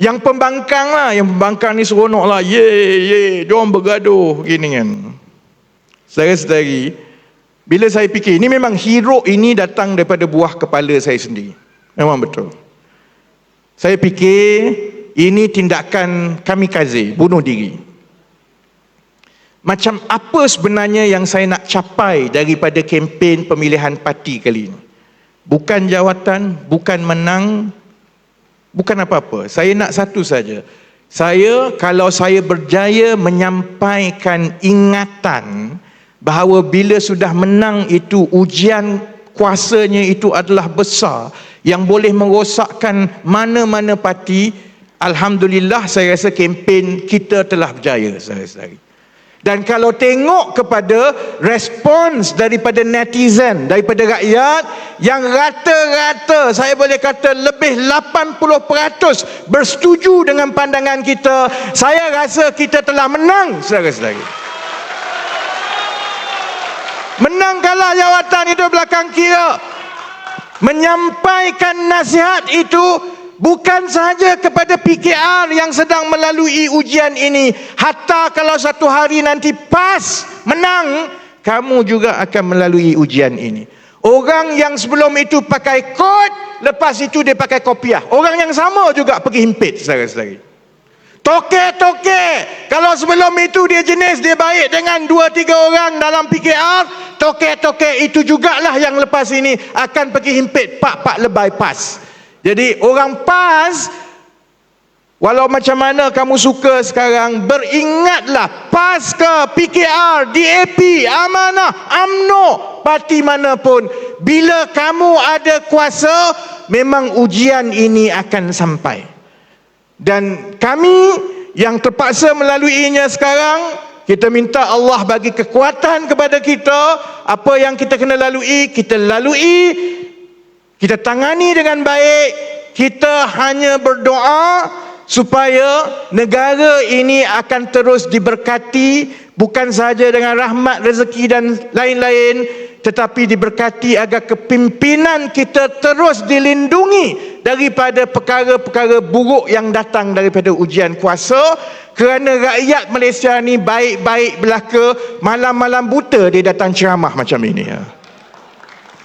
Yang pembangkang lah, yang pembangkang ni seronok lah. Ye, ye, diorang bergaduh. Gini kan. Saudara-saudari, bila saya fikir, ini memang hero ini datang daripada buah kepala saya sendiri. Memang betul. Saya fikir, ini tindakan kamikaze, bunuh diri. Macam apa sebenarnya yang saya nak capai daripada kempen pemilihan parti kali ini? Bukan jawatan, bukan menang, bukan apa-apa. Saya nak satu saja. Saya kalau saya berjaya menyampaikan ingatan bahawa bila sudah menang itu ujian kuasanya itu adalah besar yang boleh merosakkan mana-mana parti alhamdulillah saya rasa kempen kita telah berjaya saudara-saudari. Dan kalau tengok kepada respons daripada netizen, daripada rakyat yang rata-rata saya boleh kata lebih 80% bersetuju dengan pandangan kita, saya rasa kita telah menang saudara-saudari. Menang kalah jawatan itu belakang kira. Menyampaikan nasihat itu Bukan sahaja kepada PKR yang sedang melalui ujian ini. Hatta kalau satu hari nanti pas menang, kamu juga akan melalui ujian ini. Orang yang sebelum itu pakai kod, lepas itu dia pakai kopiah. Orang yang sama juga pergi himpit, saudara-saudari. Toke-toke. Kalau sebelum itu dia jenis, dia baik dengan dua tiga orang dalam PKR, toke-toke itu jugalah yang lepas ini akan pergi himpit pak-pak lebay pas. Jadi orang PAS Walau macam mana kamu suka sekarang Beringatlah PAS ke PKR, DAP, Amanah, AMNO Parti mana pun Bila kamu ada kuasa Memang ujian ini akan sampai. Dan kami yang terpaksa melaluinya sekarang Kita minta Allah bagi kekuatan kepada kita. Apa yang kita kena lalui Kita lalui. Kita tangani dengan baik. Kita hanya berdoa supaya negara ini akan terus diberkati bukan sahaja dengan rahmat rezeki dan lain-lain tetapi diberkati agar kepimpinan kita terus dilindungi daripada perkara-perkara buruk yang datang daripada ujian kuasa kerana rakyat Malaysia ni baik-baik belaka malam-malam buta dia datang ceramah macam ini ya.